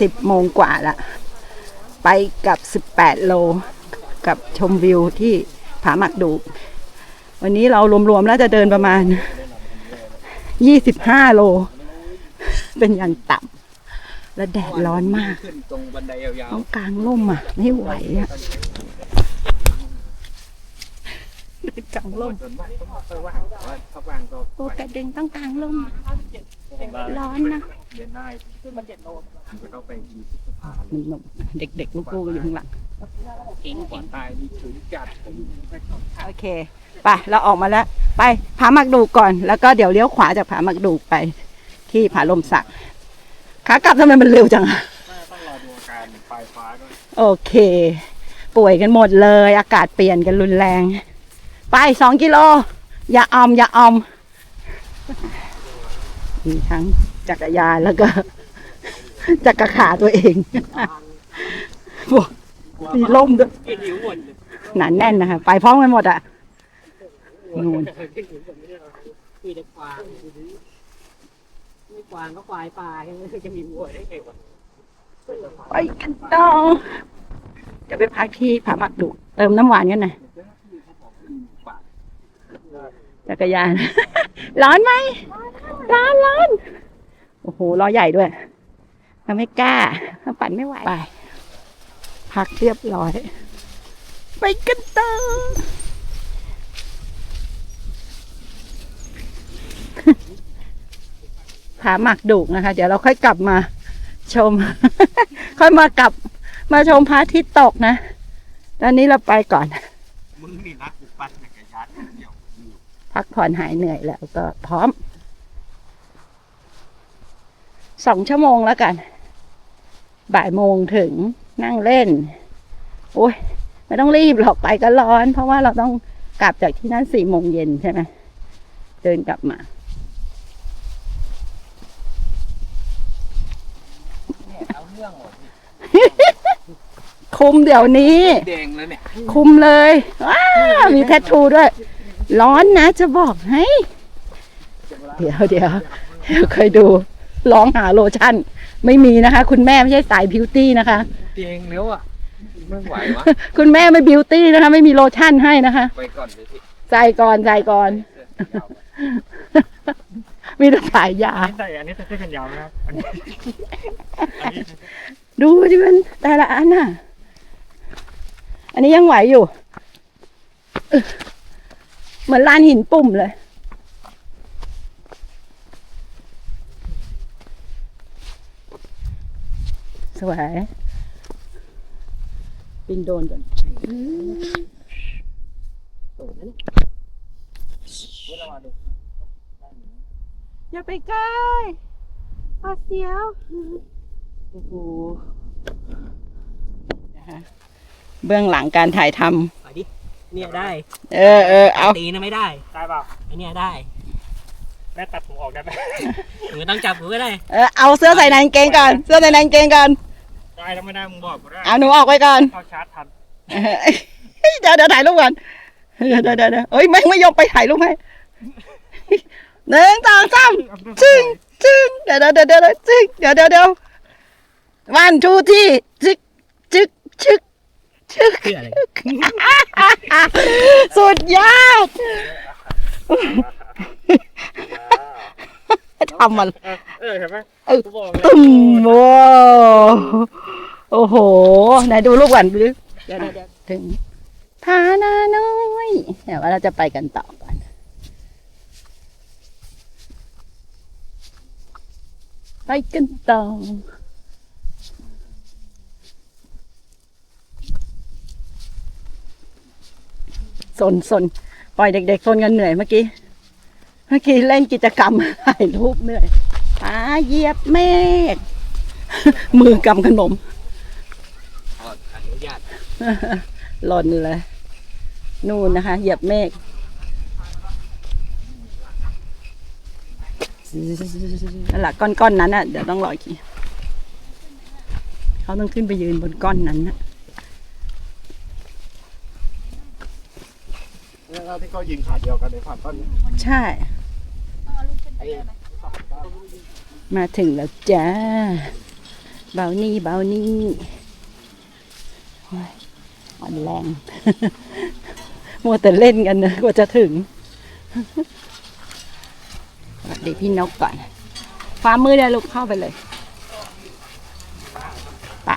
สิบโมงกว่าละ ไปกับสิบแปดโล กับชมวิวที่ผาหมักดูวันนี้เรารวมๆแล้วจะเดินประมาณยี่สิบห้าโล เป็นอย่างต่ำและแดดร้อนมากต้องกลางร่มอะ ไม่ไหวอะกลางร่มๆส่วแต่ว่าถ้าว่างก็โอ้กระเด็นต้องกลางร่มร้อนนะ เดินได้ขึ้นมาเจ็ดโลก็ต้องไปอยู่สะพานหนุ่มๆเด็กๆลูกๆอยู่ข้างหลังก่อนตายนี่ถึงจัดผมไม่ชอบโอเคไปเราออกมาแล้ว ไปผาหมักดูก่อน แล้วก็เดี๋ยวเลี้ยวขวาจากผาหมักดูไป ที่ผาลมสักขากลับทำไมมันเร็วจังอะต้องรอดูอาการปลายฟ้าด้วยโอเค ป่วยกันหมดเลย อากาศเปลี่ยนกันรุนแรง ไปสองกิโลอย่าออมอย่าออมมีทั้ง จักรยานแล้วก็ จักรขาตัวเองบวกมีล่มด้วยกินหิวหมดเลยหนาแน่นนะคะไปพร้อมกันหมดอะนู่นกินหิวหมดไม่ได้หรอมีแต่กวางไม่กวางก็ควายป่าแค่นั้นจะมีวัวได้ไงวะไปกันต่อจะไปพักที่ผาหมักดุเติมน้ำหวานกันหน่อยจักรยาน ร้อนไหมร้อนร้อน โอ้โหล้อใหญ่ด้วยทำไม่กล้าปั่นไม่ไหวไป พักเรียบร้อย ไปกันต่อผาหมักดุนะคะ เดี๋ยวเราค่อยกลับมาชม ค่อยมากลับมาชมพระอาทิตย์ตกนะ ตอนนี้เราไปก่อน มึงนี่รักกูปั่นจักรยานเดียวพักผ่อนหายเหนื่อยแล้วก็พร้อม สองชั่วโมงแล้วกัน บ่ายโมงถึงนั่งเล่น โอ้ยไม่ต้องรีบหรอกไปก็ร้อน เพราะว่าเราต้องกลับจากที่นั่นสี่โมงเย็นใช่ไหมเดินกลับมาเอาเรื่องหมดคุมเดี๋ยวนี้ แดงแล้วเนี่ยคุมเลยว้ามีแทททูด้วย ร้อนนะจะบอกให้ เดี๋ยวเดี๋ยวเดี๋ยวเคยดู ร้องหาโลชั่น ไม่มีนะคะ คุณแม่ไม่ใช่สายบิวตี้นะคะ เตียงแล้วอะไม่ไหววะคุณแม่ไม่บิวตี้นะคะ ไม่มีโลชั่นให้นะคะ ไปก่อนเลยพี่ใส่ก่อนใส่ก่อนมีแต่สายยาใส่อันนี้ใส่เสื้อกันยาวนะครับอันนี้อันนี้ดูดิมันแต่ละอันน่ะ อันนี้ยังไหวอยู่อึ๊ะเหมือนลานหินปุ่มเลย สวยบินโดรนก่อนอย่าไปใกล้พอเสียวโอ้โหนะคะเบื้องหลังการถ่ายทไปดิ เนี่ยได้ำเออเออเอาตีนะไม่ได้ได้เปล่าไอเนี่ยได้แม่ตัดผมออกได้ไหมหรือต้องจับกูก็ได้ เออเอาเสื้อใส่ในกางเกงก่อน เสื้อใส่ในกางเกงก่อน ได้แล้วไม่ได้มึงบอกกูได้เอาหนูออกไปก่อน เข้าชาร์จทันเดี๋ยวเดี๋ยวถ่ายรูปก่อนเดี๋ยวเดี๋ยวเดี๋ยวเอ้ยไม่ไม่ยอมไปถ่ายรูปให้หนึ่งสองสามจึ้งจึ้งเดี๋ยวเดี๋ยวเดี๋ยวเดี๋ยวจึ้งเดี๋ยวเดี๋ยวเดี๋ยววันทูที่จึ๊กจึ๊กชึกชึกสุดยอดทำมันเออเห็นไหมเออตึมว้าว อ้โห ไหนดูรูปก่อนดูดิเดี๋ยวเดี๋ยวเดี๋ยวถึงพานาน้อยเดี๋ยวว่าเราจะไปกันต่อกันไปกันต่อสนสนปล่อยเด็กๆสนกันเหนื่อยเมื่อกี้ เมื่อกี้เล่นกิจกรรมถ่ายรูปเหนื่อยปาเหยียบเมฆมือกำขนม หล่นเลย นู่นนะคะ เหยียบเมฆนั่นแหละก้อนๆนั้นอะ เดี๋ยวต้องรออีกทีเขาต้องขึ้นไปยืนบนก้อนนั้นนะแล้วที่เขายิงขาเดียวกันในฝั่งต้นใช่ มาถึงแล้วจ้า เบานี่เบานี่โอ่อนแรง มัวแต่เล่นกันนะกว่าจะถึงสวัสดีพี่นกก่อนฟ้ามือเลยลูกเข้าไปเลย ไป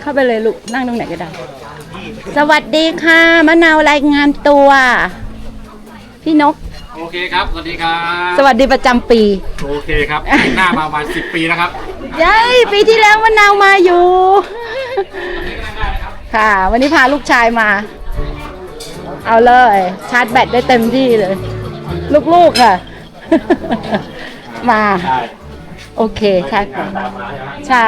เข้าไปเลยลูกนั่งตรงไหนก็ได้ สวัสดีค่ะมะนาวรายงานตัว พี่นก โอเคครับ สวัสดีครับ สวัสดีประจำปี โอเคครับ หน้ามาประมาณสิบปีแล้วครับยัยปีที่แล้วมะนาวมาอยู่ ค่ะ วันนี้พาลูกชายมา เอาเลย ชาร์จแบตได้เต็มที่เลย ลูกๆค่ะ มา ใช่โอเคชาร์จแบตใช่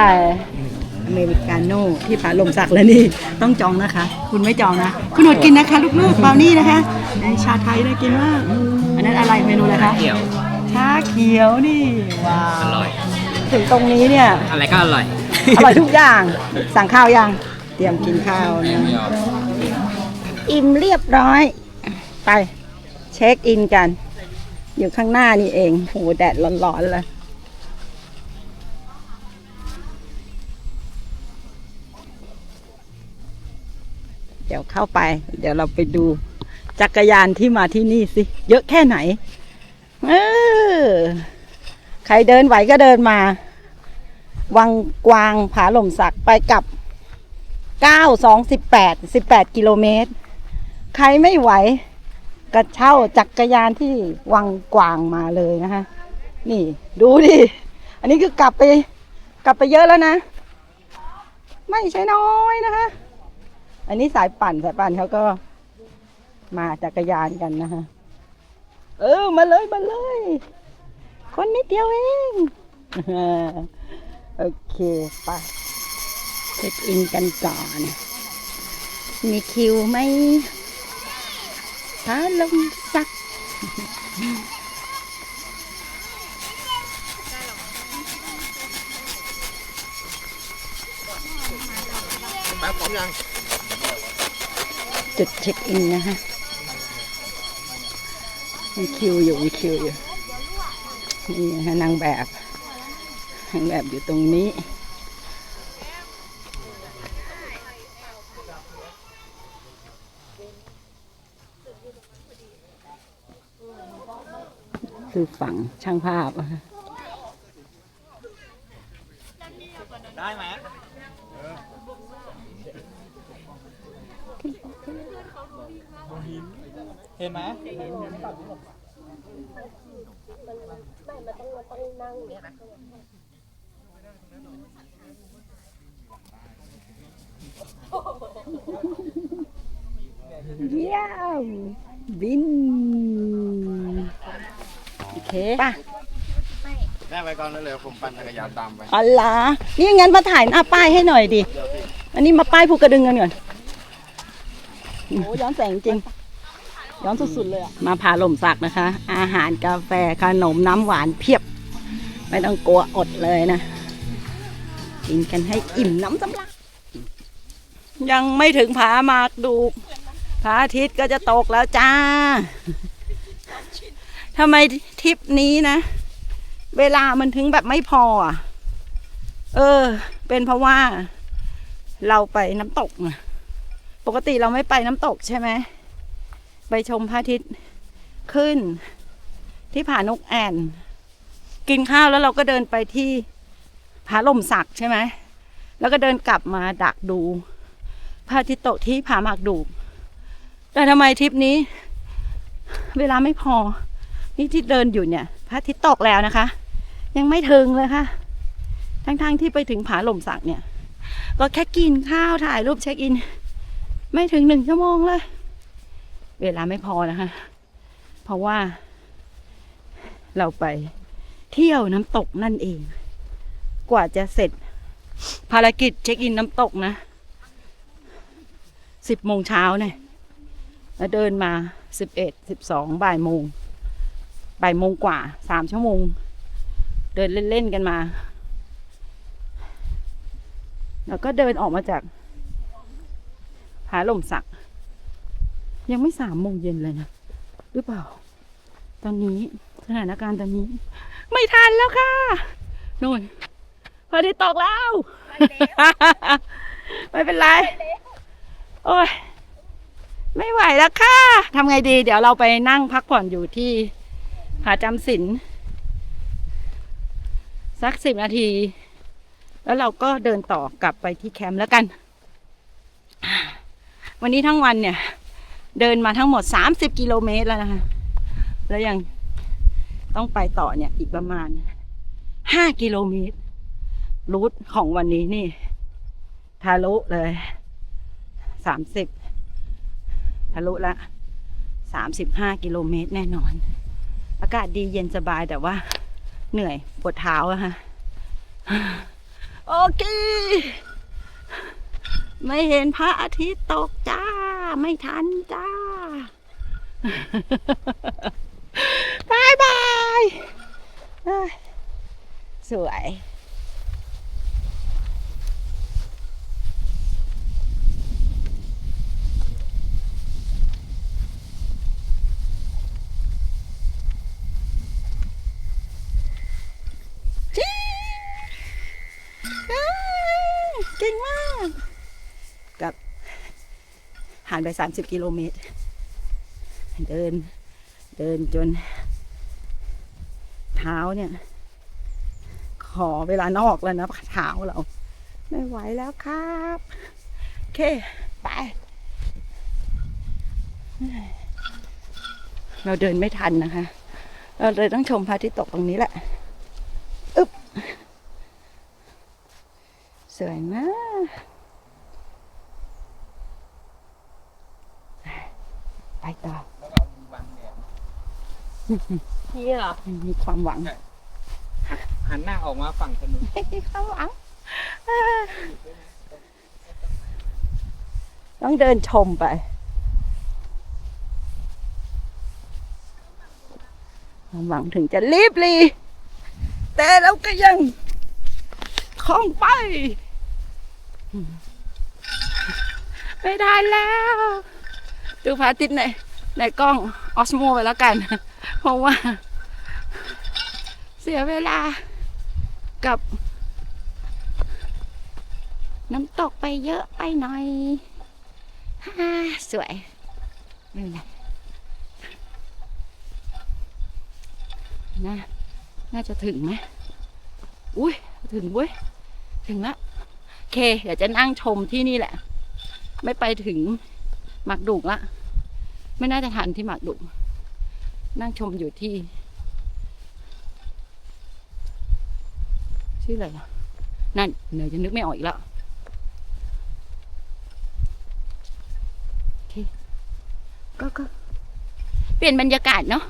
อเมริกาโน่ที่ผาลมสักแล้วนี่ต้องจองนะคะ คุณไม่จองนะ คุณหนวดกินนะคะ ลูกๆเบานี่นะคะไอชาไทยน่ากินมากอั นนั้นอะไรเมนูอะไรคะเขียวชาเขียวนี่ว้าวอร่อย ถึงตรงนี้เนี่ย อะไรก็อร่อย อร่อยทุกอย่าง สั่งข้าวยัง เตรียมกินข้าวนะ อิ่มเรียบร้อย ไปเช็คอินกัน อยู่ข้างหน้านี่เองโหแดดร้อนๆเลยเดี๋ยวเข้าไป เดี๋ยวเราไปดู จักรยานที่มาที่นี่สิ เยอะแค่ไหน เออ ใครเดินไหวก็เดินมา วังกวางผาหล่มสักไปกับเก้าสองสิบแปดสิบแปดกิโลเมตร ใครไม่ไหวกระเช่าจักรยานที่วังกวางมาเลยนะคะนี่ดูดิอันนี้คือกลับไป กลับไปเยอะแล้วนะ ไม่ใช่น้อยนะคะ อันนี้สายปั่นสายปั่นเขาก็ มาจักรยานกันนะคะเออมาเลยมาเลย คนนิดเดียวเองโอเคไปเช็คอินกันก่อน มีคิวไหมถ้าลงสักแป๊บพร้อมยังจุดเช็คอินนะฮะ มีคิวอยู่มีคิวอยู่นี่นะฮะนางแบบนางแบบอยู่ตรงนี้คือฝั่งช่างภาพอะฮะ ได้ไหม เห็นไหมเยี่ยมบิน โอเคป่ะแม่ไปก่อนเลยผมปั่นจักรยานตามไปอ๋อเหรอนี่งั้นมาถ่ายหน้าป้ายให้หน่อยดิ อันนี้มาป้ายภูกระดึงกันก่อนโอ้ย้อนแสงจริง ย้อนสุดๆเลยอะมาพาลมสักนะคะ อาหารกาแฟขนมน้ำหวานเพียบ ไม่ต้องกลัวอดเลยนะ กินกันให้อิ่มน้ำสำลัก ยังไม่ถึงผาหมากดูพระอาทิตย์ก็จะตกแล้วจ้าทำไมทริปนี้นะ เวลามันถึงแบบไม่พออะ เออ เป็นเพราะว่า เราไปน้ำตกปกติเราไม่ไปน้ำตกใช่ไหม ไปชมพระอาทิตย์ขึ้น ที่ผานกแอ่น กินข้าวแล้วเราก็เดินไปที่ผาลมสักใช่ไหม แล้วก็เดินกลับมาดักดูพระอาทิตย์ตกที่ผาหมากดูแต่ทำไมทริปนี้ เวลาไม่พอ นี่ที่เดินอยู่เนี่ย พระอาทิตย์ตกแล้วนะคะ ยังไม่ถึงเลยค่ะ ทั้งๆที่ไปถึงผาหล่มสักเนี่ย ก็แค่กินข้าวถ่ายรูปเช็คอิน ไม่ถึงหนึ่งชั่วโมงเลย เวลาไม่พอนะคะ เพราะว่า เราไปเที่ยวน้ำตกนั่นเอง กว่าจะเสร็จ ภารกิจเช็คอินน้ำตกนะสิบโมงเช้าเนี่ยแล้วเดินมาสิบเอ็ดสิบสองบ่ายโมงบ่ายโมงกว่าสามชั่วโมง เดินเล่น ๆ กันมา แล้วก็เดินออกมาจากผาหล่มสัก ยังไม่สามโมงเย็นเลยนะ หรือเปล่า ตอนนี้สถานการณ์ตอนนี้ ไม่ทันแล้วค่ะนู่นพอาทิตกแล้ว ไม่เป็นไร โอ้ย ไม่ไหวแล้วค่ะทำไงดี เดี๋ยวเราไปนั่งพักผ่อนอยู่ที่ผาจำศีลสักสิบนาที แล้วเราก็เดินต่อกลับไปที่แคมป์แล้วกัน วันนี้ทั้งวันเนี่ย เดินมาทั้งหมด 30 กิโลเมตรแล้วนะคะ แล้วยังต้องไปต่อเนี่ยอีกประมาณ 5 กิโลเมตร รูทของวันนี้นี่ ทะลุเลย 30 ทะลุละ 35 กิโลเมตรแน่นอน อากาศดีเย็นสบายแต่ว่าเหนื่อยปวดเท้าอะค่ะโอเค ไม่เห็นพระอาทิตย์ตกจ้า ไม่ทันจ้าบายบายสวย จิ๊เอ้ยเก่งมาก กับห่านไปสามสิบกิโลเมตร เดินเดินจน เท้าเนี่ย ขอเวลานอกแล้วนะเท้าเรา ไม่ไหวแล้วครับโอเค ไป เราเดินไม่ทันนะคะ เราเลยต้องชมพระอาทิตย์ตกตรงนี้แหละอึ๊บสวยมาก ไปต่อแล้วเรามีวันเนี่ยนี่เหรอ มีความหวัง หันหน้าออกมาฝั่งถนนมีความหวังเออต้องเดินชมไปความหวังถึงจะรีบรีแต่เราก็ยังคล่องไป ไม่ได้แล้ว ดูพระอาทิตย์ในในกล้องออสโมไปแล้วกัน เพราะว่า เสียเวลากับ น้ำตกไปเยอะไปหน่อยฮ่าสวยไม่เป็นไรน่าน่าจะถึงไหมอุ้ยถึงเว้ย ถึงแล้วโอเค เดี๋ยวจะนั่งชมที่นี่แหละ ไม่ไปถึง หมักดุกละ ไม่น่าจะทันที่หมักดุก นั่งชมอยู่ที่ ชื่ออะไรอะนั่นเหนื่อยจะนึกไม่ออกอีกแล้วก็ก็เปลี่ยนบรรยากาศเนาะ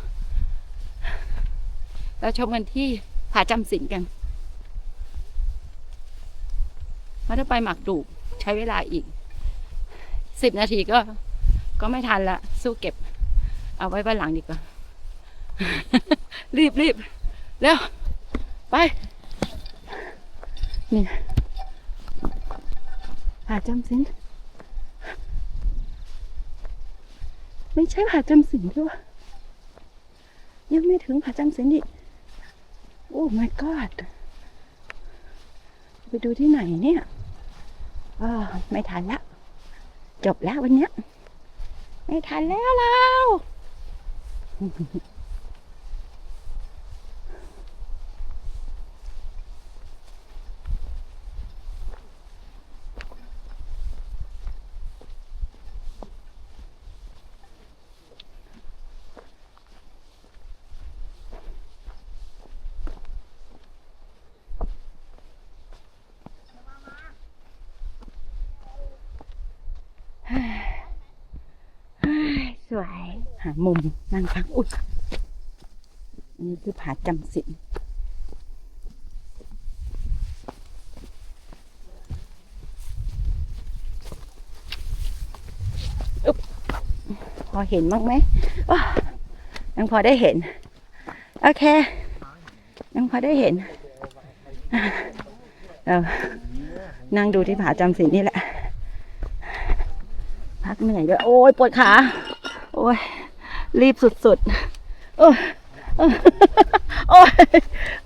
เราชมกันที่ผาจำศีลกันมาถ้าไปหมักดูกใช้เวลาอีก สิบนาทีก็ ก็ไม่ทันละ สู้เก็บ เอาไว้วันหลังดีกว่า รีบรีบเร็ว ไป นี่ผาจำศีลไม่ใช่ผาจำศีลด้วยยังไม่ถึงผาจำศีลอีกโอ้ my god ไปดูที่ไหนเนี่ย อ่า ไม่ทันละ จบแล้ววันเนี้ย ไม่ทันแล้วเรา สวย หามุมนั่งพักอุ๊ยอันนี้คือผาจำศีลพอเห็นบ้างไหมยังพอได้เห็น โอเค ยังพอได้เห็นเรานั่งดูที่ผาจำศีลนี่แหละ พักเหนื่อยด้วย โอ้ยปวดขา อ้ย รีบสุดๆ โอ้ยโอ้ย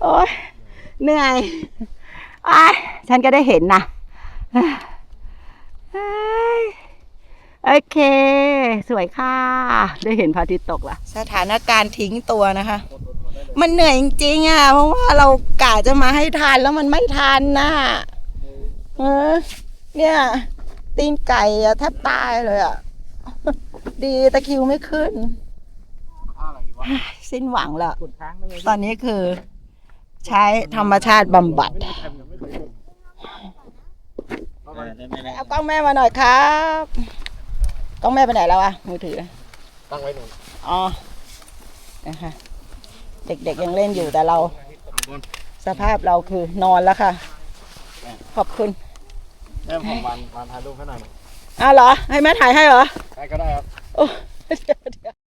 โอ้ยเหนื่อยอ้ฉันก็ได้เห็นนะโอเค สวยค่ะ ได้เห็นพระอาทิตย์ตกละสถานการณ์ทิ้งตัวนะคะ มันเหนื่อยจริงๆอะ เพราะว่าเรากะจะมาให้ทานแล้วมันไม่ทันนะเออเนี่ย ตีนไก่อะแทบตายเลยอะ ดีตะคริวไม่ขึ้นท่าอะไรดีวะสิ้นหวังแล้วกดค้างได้ไหมตอนนี้คือ ใช้ธรรมชาติบำบัดไม่ได้ทำยังไม่เคยทำเอากล้องแม่มาหน่อยครับ กล้องแม่ไปไหนแล้วอะมือถือ ตั้งไว้หนุนอ๋อนะคะเด็กๆยังเล่นอยู่แต่เรา สภาพเราคือนอนแล้วค่ะ ขอบคุณแม่ผมวันวันถ่ายรูปให้หน่อยอ้าวเหรอ ให้แม่ถ่ายให้เหรอ ได้ก็ได้ครับ Oh, der, der.